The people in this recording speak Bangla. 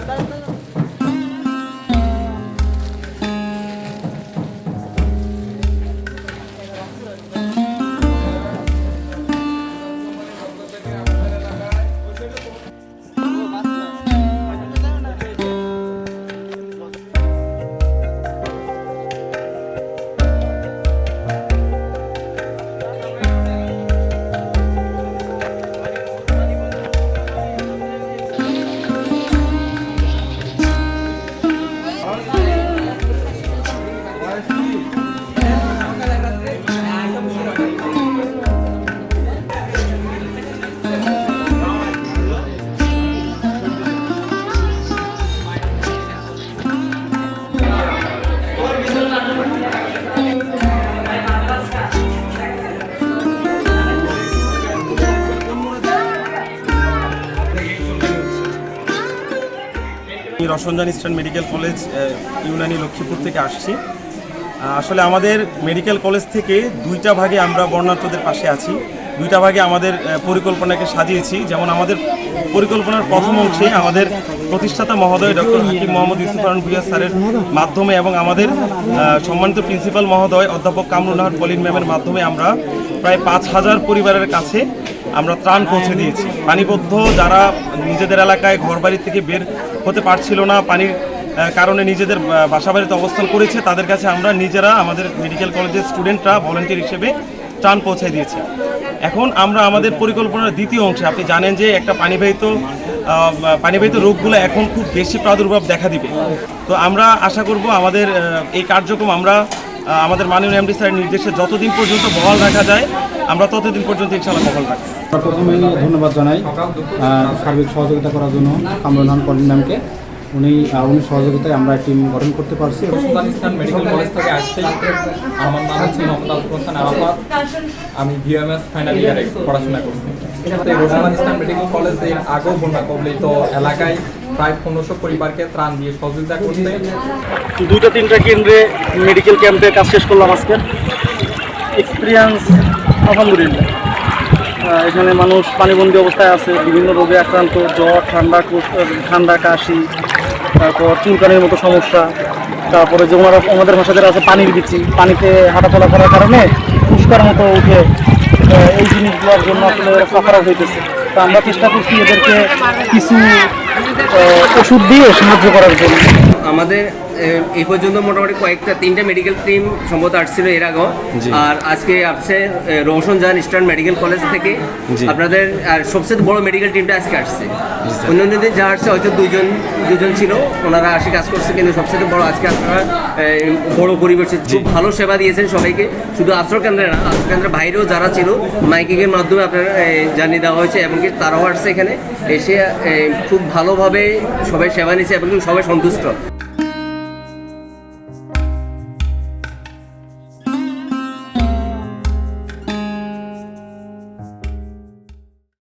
頑張。আমি Rasanjan eastern medical college Unani Lakshmipur থেকে আসছি। আসলে আমাদের মেডিকেল কলেজ থেকে দুইটা ভাগে আমরা বর্ণাঢ্যদের পাশে আছি। দুইটা ভাগে আমাদের পরিকল্পনাকে সাজিয়েছি। যেমন আমাদের পরিকল্পনার প্রথম অংশে আমাদের প্রতিষ্ঠাতা মহোদয় ডক্টর হাকিম মোহাম্মদ ইউসুফারন ভুইয়া স্যারের মাধ্যমে এবং আমাদের সম্মানিত প্রিন্সিপাল মহোদয় অধ্যাপক কামরুল কামরুনাহার পলিন ম্যামের মাধ্যমে আমরা প্রায় পাঁচ হাজার পরিবারের কাছে আমরা ত্রাণ পৌঁছে দিয়েছি। পানিবদ্ধ যারা নিজেদের এলাকায় ঘরবাড়ি থেকে বের হতে পারছিল না, পানির কারণে নিজেদের বাসাবাড়িতে অবস্থান করেছে, তাদের কাছে আমরা নিজেরা আমাদের মেডিকেল কলেজের স্টুডেন্টরা ভলেন্টিয়ার হিসেবে ত্রাণ পৌঁছে দিয়েছি। এখন আমরা আমাদের পরিকল্পনার দ্বিতীয় অংশে, আপনি জানেন যে একটা পানিবাহিত পানিবাহিত রোগগুলো এখন খুব বেশি প্রাদুর্ভাব দেখা দিবে। তো আমরা আশা করব আমাদের এই কার্যক্রম আমরা আমাদের মাননীয় এমডি স্যারের নির্দেশে যতদিন পর্যন্ত বহাল রাখা যায় আমরা ততদিন পর্যন্ত ইনশাআল্লাহ বহাল রাখব আমরা প্রথমেই ধন্যবাদ জানাই সার্বিক সহযোগিতা করার জন্য কামরুল হান কলিম ম্যামকে। উনি উনি সহযোগিতায় আমরা টিম গঠন করতে পারছি। ইসলাম মেডিকেল কলেজ থেকে আসছি আমার নাম হচ্ছে মোহাম্মদ আবুল হোসেন আরাফাত। আমি বিএমএস ফাইনাল ইয়ারে পড়াশোনা করছি। ইসলাম মেডিকেল কলেজের আগেও বন্যা কবলিত এলাকায় প্রায় পনেরোশো পরিবারকে ত্রাণ দিয়ে সহযোগিতা করতে দুইটা তিনটা কেন্দ্রে মেডিকেল ক্যাম্পে কাজ শেষ করলাম আজকে। এক্সপিরিয়েন্স আলহামদুলিল্লাহ। এখানে মানুষ পানিবন্দী অবস্থায় আছে বিভিন্ন রোগে আক্রান্ত জ্বর ঠান্ডা ঠান্ডা কাশি তারপর চুলকানির মতো সমস্যা তারপরে যে ওনারা আমাদের ভাষাদের আছে পানির বিচি পানিতে হাঁটাচলা করার কারণে পুষ্কার মতো উঠে এই জিনিসগুলোর জন্য আসলে সাফারা হইতেছে। তো আমরা চেষ্টা করছি এদেরকে কিছু ওষুধ দিয়ে সাহায্য করার জন্য। আমাদের এই পর্যন্ত মোটামুটি কয়েকটা তিনটা মেডিকেল টিম সম্ভবত আসছিল এর আগেও। আর আজকে আসছে রোশন জান ইস্টার্ন মেডিকেল কলেজ থেকে। আপনাদের আর সবচেয়ে বড় মেডিকেল টিমটা আজকে আসছে। অন্যান্য দিন যা আসছে হয়তো দুজন দুজন ছিল ওনারা আসে কাজ করছে কিন্তু সবচেয়ে বড় আজকে আপনারা বড় পরিবেশে খুব ভালো সেবা দিয়েছেন সবাইকে। শুধু আশ্রয় কেন্দ্রে না আশ্রয় কেন্দ্রের বাইরেও যারা ছিল মাইকিংয়ের মাধ্যমে আপনারা জানিয়ে দেওয়া হয়েছে এবং কি তারাও আসছে এখানে। এসে খুব ভালোভাবে সবাই সেবা নিয়েছে এবং সবাই সন্তুষ্ট।